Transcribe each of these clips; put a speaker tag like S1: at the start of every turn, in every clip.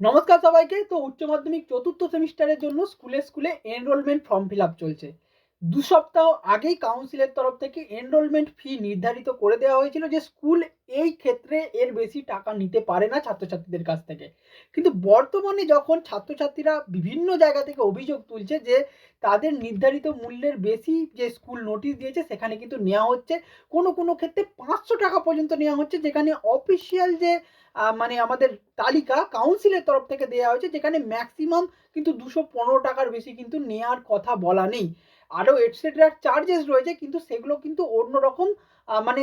S1: নমস্কার সবাইকে। তো উচ্চ মাধ্যমিক চতুর্থ সেমিস্টারের জন্য স্কুলে স্কুলে এনরোলমেন্ট ফর্ম ফিল আপ চলছে। দু সপ্তাহ আগেই কাউন্সিলের তরফ থেকে এনরোলমেন্ট ফি নির্ধারিত করে দেওয়া হয়েছিল যে স্কুল এই ক্ষেত্রে এর বেশি টাকা নিতে পারে না ছাত্রছাত্রীদের কাছ থেকে। কিন্তু বর্তমানে যখন ছাত্রছাত্রীরা বিভিন্ন জায়গা থেকে অভিযোগ তুলছে যে তাদের নির্ধারিত মূল্যের বেশি যে স্কুল নোটিশ দিয়েছে, সেখানে কিন্তু নেওয়া হচ্ছে। কোনো কোনো ক্ষেত্রে পাঁচশো টাকা পর্যন্ত নেওয়া হচ্ছে, যেখানে অফিসিয়াল যে মানে আমাদের তালিকা কাউন্সিলের তরফ থেকে দেওয়া হয়েছে, যেখানে ম্যাক্সিমাম কিন্তু দুশো পনেরো টাকার বেশি কিন্তু নেওয়ার কথা বলা নেই। আরও এটসেট্রা চার্জেস রয়েছে, কিন্তু সেগুলো কিন্তু অন্যরকম মানে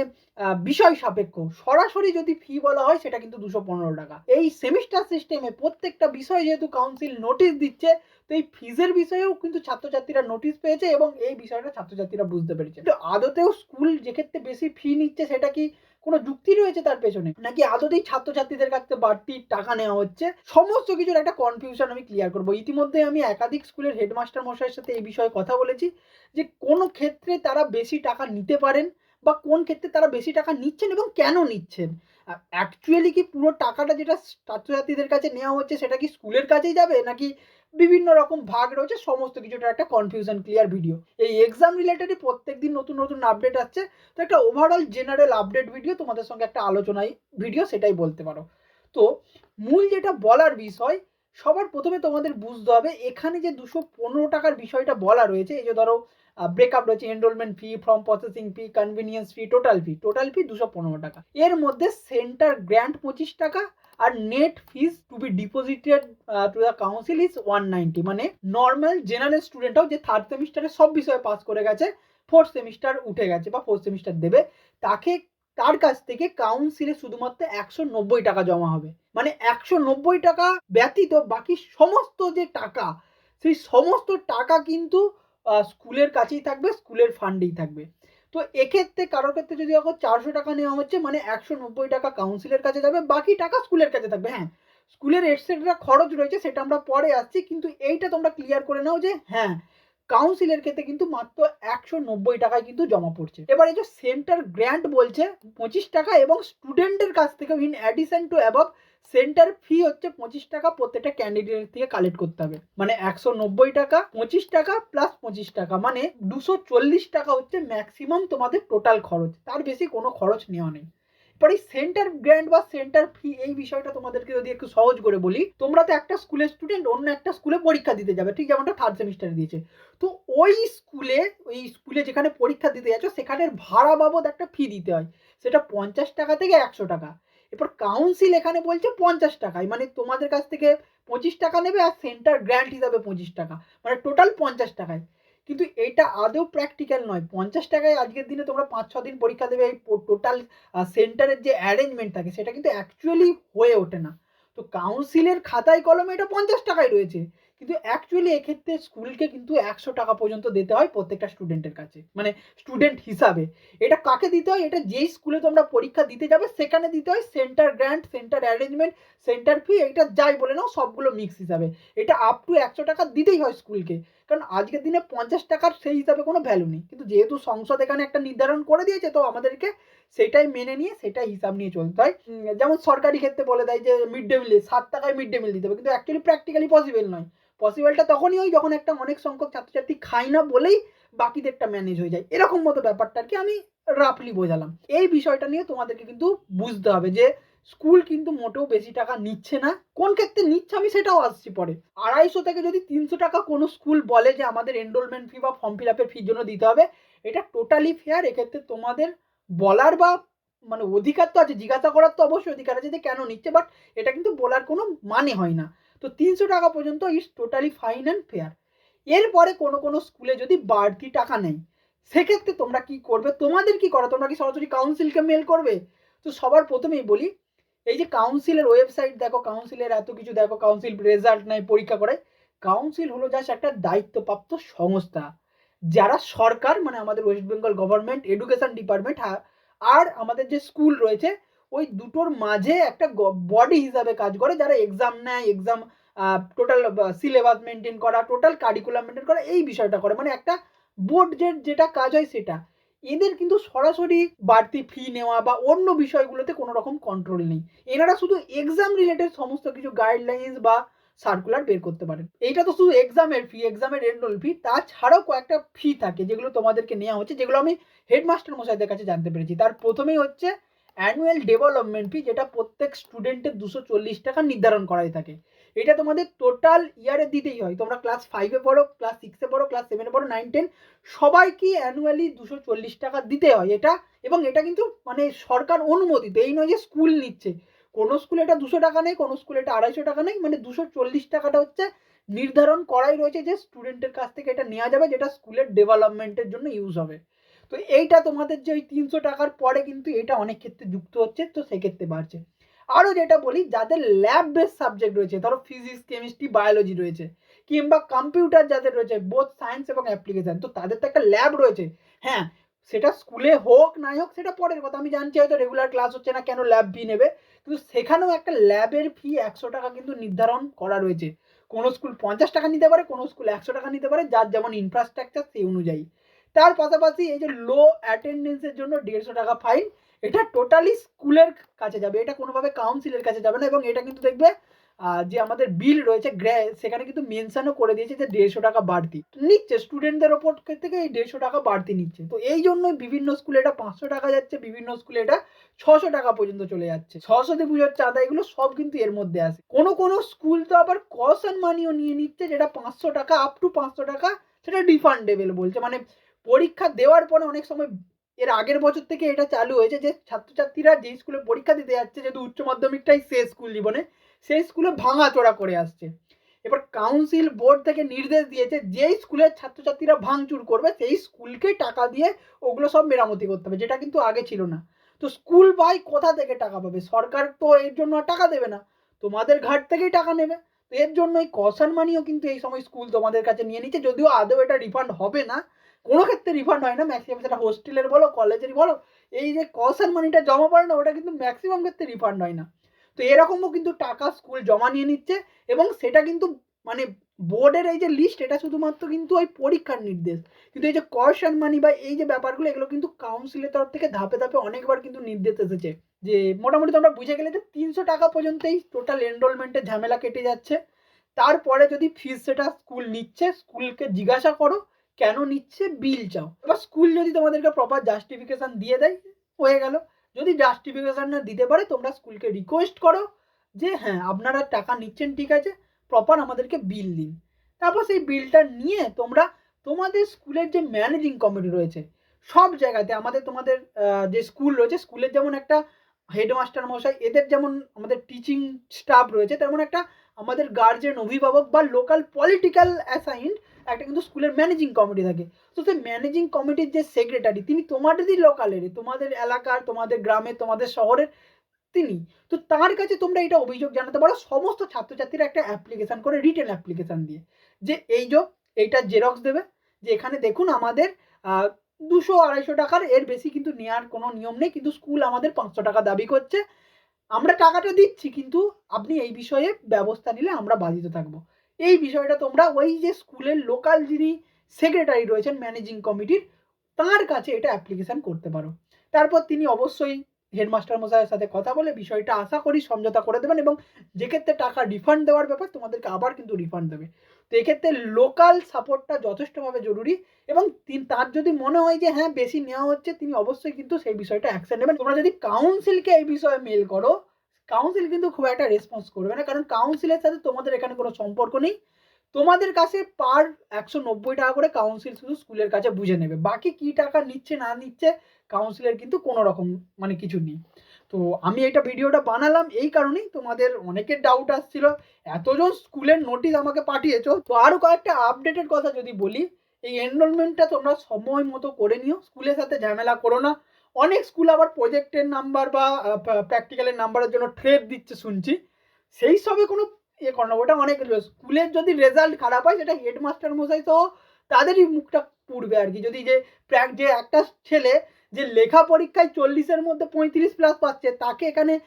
S1: বিষয় সাপেক্ষ। সরাসরি যদি ফি বলা হয়, সেটা কিন্তু দুশো পনেরো টাকা। এই সেমিস্টার সিস্টেমে প্রত্যেকটা বিষয় যেহেতু কাউন্সিল নোটিশ দিচ্ছে, তো এই ফিজের বিষয়েও কিন্তু ছাত্রছাত্রীরা নোটিশ পেয়েছে এবং এই বিষয়টা ছাত্রছাত্রীরা বুঝতে পেরেছে। কিন্তু আদতেও স্কুল যেক্ষেত্রে বেশি ফি নিচ্ছে, সেটা কি কোনো যুক্তি রয়েছে তার পেছনে? নাকি আদতেই ছাত্রছাত্রীদের কাছ থেকে বাড়তি টাকা নেওয়া হচ্ছে? সমস্ত কিছুর একটা কনফিউশন আমি ক্লিয়ার করব। ইতিমধ্যে আমি একাধিক স্কুলের হেডমাস্টার মশাইয়ের সাথে এই বিষয়ে কথা বলেছি যে কোনো ক্ষেত্রে তারা বেশি টাকা নিতে পারেন। বা কোন ক্ষেত্রে তারা বেশি টাকা নিচ্ছেন এবং কেন নিচ্ছেন? অ্যাকচুয়ালি কি পুরো টাকাটা যেটা ছাত্রছাত্রীদের কাছে নেওয়া হচ্ছে সেটা কি স্কুলের কাছেই যাবে? নাকি বিভিন্ন রকম ভাগ রয়েছে, সমস্ত কিছুটা একটা কনফিউশন ক্লিয়ার ভিডিও এই এক্সাম রিলেটেডই প্রত্যেক দিন নতুন নতুন আপডেট আসছে। তো একটা ওভারঅল জেনারেল আপডেট ভিডিও তোমাদের সঙ্গে একটা আলোচনায় ভিডিও সেটাই বলতে পারো। তো মূল যেটা বলার বিষয়, সবার প্রথমে তোমাদের বুঝতে হবে, এখানে যে দুশো পনেরো টাকার বিষয়টা বলা রয়েছে, এই যে ধরো ব্রেকআপ রয়েছে enrolment fee form processing fee convenience fee total fee total fee দুশো পনেরো টাকা। এর মধ্যে সেন্টার গ্র্যান্ট পঁচিশ টাকা আর net fees to be deposited to the council is one ninety মানে নর্মাল জেনারেল স্টুডেন্টও যে থার্ড সেমিস্টারে সব বিষয়ে পাস করে গেছে ফোর্থ সেমিস্টার উঠে গেছে বা ফোর্থ সেমিস্টার দেবে, তাকে, তার কাছ থেকে কাউন্সিলে শুধুমাত্র একশো নব্বই টাকা জমা হবে। মানে একশো নব্বই টাকা ব্যতীত বাকি সমস্ত যে টাকা, সেই সমস্ত টাকা কিন্তু স্কুলের কাছেই থাকবে, স্কুলের ফান্ডেই থাকবে। তো এক্ষেত্রে, কারোর ক্ষেত্রে যদি এখন চারশো টাকা নেওয়া হচ্ছে মানে একশো নব্বই টাকা কাউন্সিলের কাছে যাবে, বাকি টাকা স্কুলের কাছে থাকবে। হ্যাঁ স্কুলের এটসেট্রা খরচ রয়েছে, সেটা আমরা পরে আসছি, কিন্তু এইটা তোমরা ক্লিয়ার করে নাও যে হ্যাঁ কাউন্সিলের ক্ষেত্রে কিন্তু মাত্র একশো নব্বই টাকায় কিন্তু জমা পড়ছে। এবার এই যে সেন্টার গ্র্যান্ট বলছে, পঁচিশ টাকা এবং স্টুডেন্টের কাছ থেকে in addition to above centre fee হচ্ছে পঁচিশ টাকা প্রত্যেকটা ক্যান্ডিডেট থেকে কালেক্ট করতে হবে। মানে একশো নব্বই টাকা, পঁচিশ টাকা প্লাস পঁচিশ টাকা। মানে দুশো চল্লিশ টাকা হচ্ছে ম্যাক্সিমাম তোমাদের টোটাল খরচ। তার বেশি কোনো খরচ নেওয়া নেই। এবার এই সেন্টার গ্র্যান্ড বা সেন্টার ফি এই বিষয়টা তোমাদেরকে যদি একটু সহজ করে বলি, তোমরা তো একটা স্কুলের স্টুডেন্ট অন্য একটা স্কুলে পরীক্ষা দিতে যাবে। ঠিক যেমনটা থার্ড সেমিস্টারে দিয়েছে। তো ওই স্কুলে ওই স্কুলে যেখানে পরীক্ষা দিতে যাচ্ছ, সেখানের ভাড়া বাবদ একটা ফি দিতে হয়। সেটা পঞ্চাশ টাকা থেকে একশো টাকা। এরপর কাউন্সিল এখানে বলছে পঞ্চাশ টাকায় মানে তোমাদের কাছ থেকে পঁচিশ টাকা নেবে আর সেন্টার গ্র্যান্ট হিসাবে পঁচিশ টাকা মানে টোটাল পঞ্চাশ টাকায়। কিন্তু এটা আদৌ প্র্যাকটিক্যাল নয়। পঞ্চাশ টাকায় আজকের দিনে তোমরা পাঁচ, ছ দিন পরীক্ষা দেবে, এই টোটাল সেন্টারের যে অ্যারেঞ্জমেন্ট থাকে, সেটা কিন্তু অ্যাকচুয়ালি হয়ে ওঠে না। তো কাউন্সিলের খাতায় কলমে এটা পঞ্চাশ টাকায় রয়েছে। কিন্তু অ্যাকচুয়ালি এক্ষেত্রে স্কুলকে কিন্তু একশো টাকা পর্যন্ত দিতে হয় প্রত্যেকটা স্টুডেন্টের কাছে। মানে স্টুডেন্ট হিসাবে। এটা কাকে দিতে হয়? এটা যেই স্কুলে তোমরা পরীক্ষা দিতে যাবে, সেখানে দিতে হয় centre grant centre arrangement centre fee এটা যাই বলে নাও, সবগুলো মিক্স হিসাবে। এটা আপ টু একশো টাকা দিতেই হয় স্কুলকে। কারণ আজকের দিনে পঞ্চাশ টাকার সেই হিসাবে কোনো ভ্যালু নেই। কিন্তু যেহেতু সংসদ এখানে একটা নির্ধারণ করে দিয়েছে, তো আমাদেরকে সেটাই মেনে নিয়ে, সেটাই হিসাব নিয়ে চলতে হয়। যেমন সরকারি ক্ষেত্রে বলে দেয় যে মিড ডে মিলে সাত টাকায় মিড ডে মিল দিতে হবে। কিন্তু অ্যাকচুয়ালি প্র্যাকটিক্যালি পসিবল নয়। পসিবলটা তখনই হয় যখন একটা অনেক সংখ্যক ছাত্রছাত্রী খায় না বলেই বাকিদেরটা ম্যানেজ হয়ে যায়। এরকম মতো ব্যাপারটা আর কি আমি রাফলি বোঝালাম। এই বিষয়টা নিয়ে তোমাদেরকে কিন্তু বুঝতে হবে যে স্কুল কিন্তু মোটেও বেশি টাকা নিচ্ছে না। কোন ক্ষেত্রে নিচ্ছে আমি সেটাও আসছি পরে। আড়াইশো থেকে যদি তিনশো টাকা কোনো স্কুল বলে যে, আমাদের এনরোলমেন্ট ফি বা ফর্ম ফিল আপের ফির জন্য দিতে হবে, এটা টোটালি ফেয়ার এক্ষেত্রে তোমাদের বলার বা মানে অধিকার তো আছে, জিজ্ঞাসা করার তো অবশ্যই অধিকার আছে যে কেন নিচ্ছে বাট এটা কিন্তু বলার কোনো মানে হয় না। তো তিনশো টাকা পর্যন্ত it's totally fine and fair এরপরে কোনো কোনো স্কুলে যদি বাড়তি টাকা নেই সেক্ষেত্রে তোমরা কি করবে? তোমাদের কি করা? তোমরা কি সরাসরি কাউন্সিলকে মেল করবে? তো সবার প্রথমেই বলি, এই যে কাউন্সিলের ওয়েবসাইট দেখো কাউন্সিলের এত কিছু দেখো কাউন্সিল রেজাল্ট নেয় পরীক্ষা করায়। কাউন্সিল হলো জাস্ট একটা দায়িত্বপ্রাপ্ত সংস্থা। যারা সরকার মানে আমাদের West Bengal government education department আর আমাদের যে স্কুল রয়েছে, ওই দুটোর মাঝে একটা বডি হিসাবে কাজ করে, যারা এক্সাম নেয় এক্সাম টোটাল সিলেবাস মেনটেন করা টোটাল কারিকুলাম মেনটেন করা, এই বিষয়টা করে। মানে একটা বোর্ড যে, যেটা কাজ হয় সেটা। এদের কিন্তু সরাসরি বাড়তি ফি নেওয়া বা অন্য বিষয়গুলোতে কোনো রকম কন্ট্রোল নেই। এনারা শুধু এক্সাম রিলেটেড সমস্ত কিছু গাইডলাইন্স বা সার্কুলার বের করতে পারেন। এইটা তো শুধু এক্সামের ফি এক্সামের এনরোল ফি তাছাড়াও কয়েকটা ফি থাকে যেগুলো তোমাদেরকে নেওয়া হচ্ছে, যেগুলো আমি হেডমাস্টার মশাইদের কাছে জানতে পেরেছি। তার প্রথমেই হচ্ছে অ্যানুয়াল ডেভেলপমেন্ট ফি যেটা প্রত্যেক স্টুডেন্টের দুশো চল্লিশ টাকা নির্ধারণ করাই থাকে। এটা তোমাদের টোটাল ইয়ারে দিতেই হয়। তোমরা ক্লাস ফাইভে পড়ো ক্লাস সিক্সে পড়ো ক্লাস সেভেনে পড়ো নাইন টেন সবাইকে অ্যানুয়ালি দুশো চল্লিশ টাকা দিতে হয়। এটা, এবং এটা কিন্তু মানে সরকার অনুমোদিত। এই নয় যে স্কুল নিচ্ছে। কোনো স্কুলে এটা দুশো টাকা নেই, কোনো স্কুলে এটা আড়াইশো টাকা নেই মানে দুশো চল্লিশ টাকাটা হচ্ছে নির্ধারণ করাই রয়েছে যে স্টুডেন্টের কাছ থেকে এটা নেওয়া যাবে, যেটা স্কুলের ডেভেলপমেন্টের জন্য ইউজ হবে। তো এইটা তোমাদের যে ওই তিনশো টাকার পরে কিন্তু এটা অনেক ক্ষেত্রে যুক্ত হচ্ছে, তো সেক্ষেত্রে বাড়ছে। আরও যেটা বলি, যাদের ল্যাব বেস সাবজেক্ট রয়েছে, ধরো ফিজিক্স কেমিস্ট্রি বায়োলজি রয়েছে, কিংবা কম্পিউটার যাদের রয়েছে বোথ সায়েন্স এবং অ্যাপ্লিকেশন তো তাদের তো একটা ল্যাব রয়েছে। হ্যাঁ সেটা স্কুলে হোক, নাই হোক, সেটা পরের কথা। আমি জানছি হয়তো রেগুলার ক্লাস হচ্ছে না, কেন ল্যাব ফি নেবে? কিন্তু সেখানেও একটা ল্যাবের ফি একশো টাকা কিন্তু নির্ধারণ করা রয়েছে। কোনো স্কুল পঞ্চাশ টাকা নিতে পারে, কোনো স্কুল একশো টাকা নিতে পারে, যার যেমন ইনফ্রাস্ট্রাকচার সেই অনুযায়ী। তার পাশাপাশি এই যে লো অ্যাটেন্ডেন্সের জন্য দেড়শো টাকা ফাইন এটা টোটালি স্কুলের কাছে যাবে। এটা কোনোভাবে কাউন্সিলের কাছে যাবে না, এবং এটা কিন্তু দেখবে যে আমাদের বিল রয়েছে সেখানে কিন্তু মেনশনও করে দিয়েছে যে দেড়শো টাকা বাড়তি। নিচ্ছে স্টুডেন্টদের ওপর থেকে এই দেড়শো টাকা বাড়তি নিচ্ছে। তো এই জন্য বিভিন্ন স্কুলে এটা পাঁচশো টাকা যাচ্ছে, বিভিন্ন স্কুলে এটা ছশো টাকা পর্যন্ত চলে যাচ্ছে। সরস্বতী পুজোর চাঁদা, এগুলো সব কিন্তু এর মধ্যে আসে কোনো কোনো স্কুল তো আবার কশন মানিও নিয়ে নিচ্ছে, যেটা পাঁচশো টাকা আপ টু পাঁচশো টাকা, সেটা রিফান্ডেবল বলছে। মানে পরীক্ষা দেওয়ার পরে অনেক সময় এর আগের বছর থেকে এটা চালু হয়েছে যে ছাত্রছাত্রীরা যে স্কুলে পরীক্ষা দিতে যাচ্ছে, যেহেতু উচ্চ মাধ্যমিকটাই শেষ স্কুল জীবনে সেই স্কুলে ভাঙাচোরা করে আসছে। এবার কাউন্সিল বোর্ড থেকে নির্দেশ দিয়েছে, যেই স্কুলের ছাত্রছাত্রীরা ভাঙচুর করবে, সেই স্কুলকেই টাকা দিয়ে ওগুলো সব মেরামতি করতে হবে, যেটা কিন্তু আগে ছিল না। তো স্কুল ভাই কোথা থেকে টাকা পাবে? সরকার তো এর জন্য টাকা দেবে না। তোমাদের ঘাট থেকেই টাকা নেবে। তো এর জন্য এই কশন মানিও কিন্তু এই সময় স্কুল তোমাদের কাছে নিয়ে নিচ্ছে, যদিও আদৌ এটা রিফান্ড হবে না। কোনো ক্ষেত্রে রিফান্ড হয় না ম্যাক্সিমাম সেটা হোস্টেলের বলো কলেজের বলো। এই যে কশন মানিটা জমা পড়ে না, ওটা কিন্তু ম্যাক্সিমাম ক্ষেত্রে রিফান্ড হয় না। তো এরকমও কিন্তু টাকা স্কুল জমা নিয়ে নিচ্ছে এবং সেটা কিন্তু মানে বোর্ডের এই যে লিস্ট এটা শুধুমাত্র কিন্তু ওই পরীক্ষার নির্দেশ। কিন্তু এই যে কশন মানি বা এই যে ব্যাপারগুলো, এগুলো কিন্তু কাউন্সিলের তরফ থেকে ধাপে ধাপে অনেকবার কিন্তু নির্দেশ এসেছে যে মোটামুটি তোমরা বুঝে গেলে যে তিনশো টাকা পর্যন্তই টোটাল এনরোলমেন্টের ঝামেলা কেটে যাচ্ছে। তারপরে যদি ফিস সেটা স্কুল নিচ্ছে স্কুলকে জিজ্ঞাসা করো কেন নিচ্ছে বিল চাও। এবার স্কুল যদি তোমাদেরকে প্রপার জাস্টিফিকেশন দিয়ে দেয়, হয়ে গেল। যদি জাস্টিফিকেশন না দিতে পারে, তোমরা স্কুলকে রিকোয়েস্ট করো যে হ্যাঁ আপনারা টাকা নিচ্ছেন, ঠিক আছে প্রপার আমাদেরকে বিল দিন। তারপর সেই বিলটা নিয়ে তোমরা, তোমাদের স্কুলের যে ম্যানেজিং কমিটি রয়েছে, সব জায়গাতে আমাদের, তোমাদের যে স্কুল রয়েছে স্কুলের যেমন একটা হেডমাস্টার মশাই, এদের যেমন আমাদের টিচিং স্টাফ রয়েছে, তেমন একটা আমাদের গার্জেন অভিভাবক বা লোকাল পলিটিক্যাল অ্যাসাইন্ড একটা কিন্তু স্কুলের ম্যানেজিং কমিটি থাকে। তো সেই ম্যানেজিং কমিটির যে সেক্রেটারি তিনি তোমাদেরই লোকালের তোমাদের এলাকার, তোমাদের গ্রামের, তোমাদের শহরের তিনি। তো তার কাছে তোমরা এটা অভিযোগ জানাতে পারো, সমস্ত ছাত্রছাত্রীরা একটা অ্যাপ্লিকেশন করে রিটেন অ্যাপ্লিকেশন দিয়ে। যে এই যে, এইটা জেরক্স দেবে, যে এখানে দেখুন আমাদের দুশো আড়াইশো টাকার, এর বেশি কিন্তু নেওয়ার কোনো নিয়ম নেই, কিন্তু স্কুল আমাদের পাঁচশো টাকা দাবি করছে। আমরা টাকাটা দিচ্ছি, কিন্তু আপনি এই বিষয়ে ব্যবস্থা নিলে আমরা বাধিত থাকব। এই বিষয়টা তোমরা ওই যে স্কুলের লোকাল যিনি সেক্রেটারি রয়েছেন ম্যানেজিং কমিটির তার কাছে এটা অ্যাপ্লিকেশন করতে পারো। তারপর তিনি অবশ্যই হেডমাস্টার মশাইয়ের সাথে কথা বলে বিষয়টা আশা করি সমঝোতা করে দেবেন এবং যে ক্ষেত্রে টাকা রিফান্ড দেওয়ার ব্যাপার তোমাদেরকে আবার কিন্তু রিফান্ড দেবে। তো এক্ষেত্রে লোকাল সাপোর্টটা যথেষ্টভাবে জরুরি এবং তার যদি মনে হয় যে হ্যাঁ বেশি নেওয়া হচ্ছে, তিনি অবশ্যই কিন্তু সেই বিষয়টা অ্যাকশন নেবেন। তোমরা যদি কাউন্সিলকে এই বিষয়ে মেল করো কাউন্সিল কিন্তু খুব একটা রেসপন্স করবে না। কারণ কাউন্সিলের সাথে তোমাদের এখানে কোনো সম্পর্ক নেই। তোমাদের কাছে পার একশো নব্বই টাকা করে কাউন্সিল শুধু স্কুলের কাছে বুঝে নেবে। বাকি কি টাকা নিচ্ছে, না নিচ্ছে কাউন্সিলের কিন্তু কোনো রকম মানে কিছু নেই। তো আমি এটা ভিডিওটা বানালাম এই কারণেই তোমাদের অনেকের ডাউট আসছিল। এতজন স্কুলের নোটিশ আমাকে পাঠিয়েছো। তো আরও কয়েকটা আপডেটের কথা যদি বলি, এই এনরোলমেন্টটা তোমরা সময় মতো করে নিও। স্কুলের সাথে ঝামেলা করো না। অনেক স্কুল আবার প্রজেক্টের নাম্বার বা প্র্যাকটিক্যালের নাম্বারের জন্য ট্রেড দিচ্ছে শুনছি। সেই সবে কোনো ইয়ে করো না, ওটা অনেক স্কুলের যদি রেজাল্ট খারাপ হয়, সেটা হেডমাস্টার মশাই সহ তাদেরই মুখটা পুড়বে আর কি। যদি যে প্র্যাক- যে একটা ছেলে যে লেখা পরীক্ষায় চল্লিশের মধ্যে পঁয়ত্রিশ প্লাস পাচ্ছে, তাকে এখানে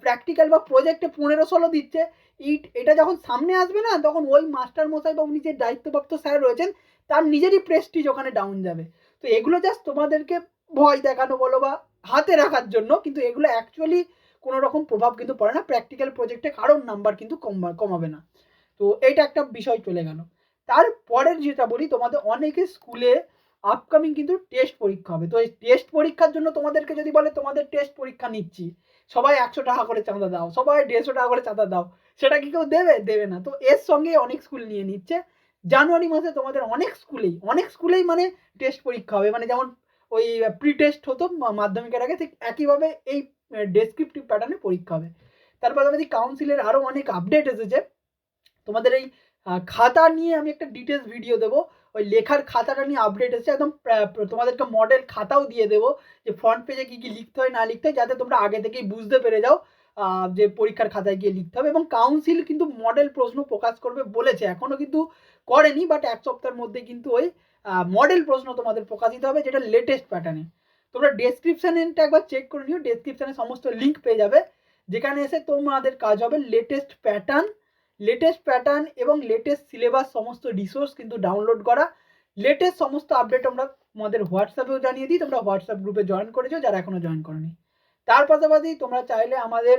S1: প্র্যাকটিক্যাল বা প্রজেক্টে পনেরো ষোলো দিচ্ছে, ইট, এটা যখন সামনে আসবে না, তখন ওই মাস্টার মশাই বা উনি যে দায়িত্বপ্রাপ্ত স্যার রয়েছেন, তার নিজেরই প্রেস্টিজ ওখানে ডাউন যাবে। তো এগুলো জাস্ট তোমাদেরকে ভয় দেখানো বলো বা হাতে রাখার জন্য, কিন্তু এগুলো অ্যাকচুয়ালি কোনো রকম প্রভাব কিন্তু পড়ে না। প্র্যাকটিক্যাল প্রজেক্টে কারোর নাম্বার কিন্তু কমা কমাবে না। তো এইটা একটা বিষয় চলে গেল। তারপরের যেটা বলি, তোমাদের অনেকে স্কুলে আপকামিং কিন্তু টেস্ট পরীক্ষা হবে। তো এই টেস্ট পরীক্ষার জন্য তোমাদেরকে যদি বলে, তোমাদের টেস্ট পরীক্ষা নিচ্ছি। সবাই একশো টাকা করে চাঁদা দাও। সবাই দেড়শো টাকা করে চাঁদা দাও। সেটা কি কেউ দেবে? দেবে না। তো এর সঙ্গে অনেক স্কুল নিয়ে নিচ্ছে। জানুয়ারি মাসে তোমাদের অনেক স্কুলেই অনেক স্কুলেই মানে টেস্ট পরীক্ষা হবে। মানে যেমন ওই প্রি টেস্ট হতো মাধ্যমিকের আগে, ঠিক একইভাবে এই ডেসক্রিপটিভ প্যাটার্নে পরীক্ষা হবে। তার পাশাপাশি কাউন্সিলের আরও অনেক আপডেট এসেছে। তোমাদের এই খাতা নিয়ে আমি একটা ডিটেলস ভিডিও দেবো। ওই লেখার খাতাটা নিয়ে আপডেট এসেছে। একদম তোমাদেরকে মডেল খাতাও দিয়ে দেবো যে ফ্রন্ট পেজে কী কী লিখতে হয়, না লিখতে হয়, যাতে তোমরা আগে থেকেই বুঝতে পেরে যাও যে পরীক্ষার খাতায় গিয়ে লিখতে হবে। এবং কাউন্সিল কিন্তু মডেল প্রশ্ন প্রকাশ করবে বলেছে। এখনও কিন্তু করেনি বাট এক সপ্তাহের মধ্যে কিন্তু ওই মডেল প্রশ্ন তোমাদের প্রকাশিত হবে, যেটা লেটেস্ট প্যাটার্নে তোমরা ডেসক্রিপশানেটা একবার চেক করে নিও ডেসক্রিপশানে সমস্ত লিঙ্ক পেয়ে যাবে। যেখানে এসে তোমাদের কাজ হবে লেটেস্ট প্যাটার্ন লেটেস্ট প্যাটার্ন এবং লেটেস্ট সিলেবাস সমস্ত রিসোর্স কিন্তু ডাউনলোড করা। লেটেস্ট সমস্ত আপডেট আমরা তোমাদের হোয়াটসঅ্যাপেও জানিয়ে দিই, তোমরা হোয়াটসঅ্যাপ গ্রুপে জয়েন করেছ, যারা এখনও জয়েন করনি। তার পাশাপাশি তোমরা চাইলে আমাদের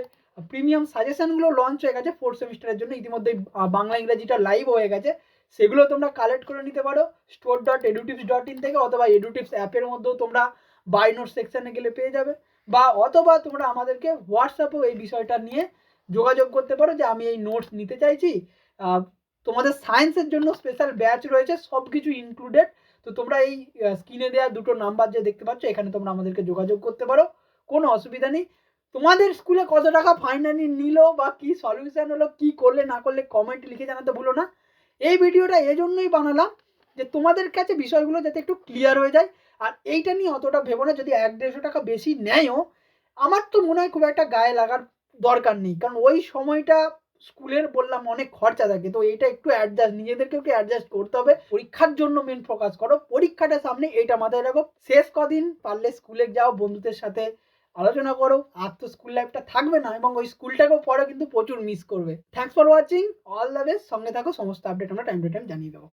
S1: প্রিমিয়াম সাজেশনগুলো লঞ্চ হয়ে গেছে ফোর্থ সেমিস্টারের জন্য। ইতিমধ্যে বাংলা ইংরাজিটা লাইভ হয়ে গেছে। সেগুলো তোমরা কালেক্ট করে নিতে পারো store dot Edutives dot in থেকে অথবা এডুটিভস অ্যাপের মধ্যেও তোমরা বাই নোট সেকশানে গেলে পেয়ে যাবে। বা অথবা তোমরা আমাদেরকে হোয়াটসঅ্যাপেও এই বিষয়টা নিয়ে যোগাযোগ করতে পারো যে আমি এই নোটস নিতে চাইছি। তোমাদের সায়েন্সের জন্য স্পেশাল ব্যাচ রয়েছে সব কিছু ইনক্লুডেড তো তোমরা এই স্ক্রিনে দেওয়া দুটো নাম্বার যে দেখতে পাচ্ছ, এখানে তোমরা আমাদেরকে যোগাযোগ করতে পারো। কোনো অসুবিধা নেই। তোমাদের স্কুলে কত টাকা ফাইনালি নিল বা কি সলিউশন হলো, কি করলে না করলে কমেন্ট লিখে জানাতে ভুলো না। এই ভিডিওটা এজন্যই বানালাম যে তোমাদের কাছে বিষয়গুলো যাতে একটু ক্লিয়ার হয়ে যায়। আর এইটা নিয়ে অতটা ভেবো না, যদি এক দেড়শো টাকা বেশি নেয়ও, আমার তো মনে হয় খুব একটা গায়ে লাগার দরকার নেই। কারণ ওই সময়টা স্কুলের বললাম অনেক খরচা থাকে, তো এইটা একটু অ্যাডজাস্ট নিজেদেরকে একটু অ্যাডজাস্ট করতে হবে। পরীক্ষার জন্য মেন ফোকাস করো। পরীক্ষাটা সামনে এইটা মাথায় রাখো। শেষ কদিন পারলে স্কুলে যাও বন্ধুদের সাথে। আলোচনা করো, আর তো স্কুল লাইফটা থাকবে না, এবং ওই স্কুলটাকেও পরে কিন্তু প্রচুর মিস করবে। Thanks for watching all the best সঙ্গে থাকো, সমস্ত আপডেট আমরা টাইম টু টাইম জানিয়ে দেবো।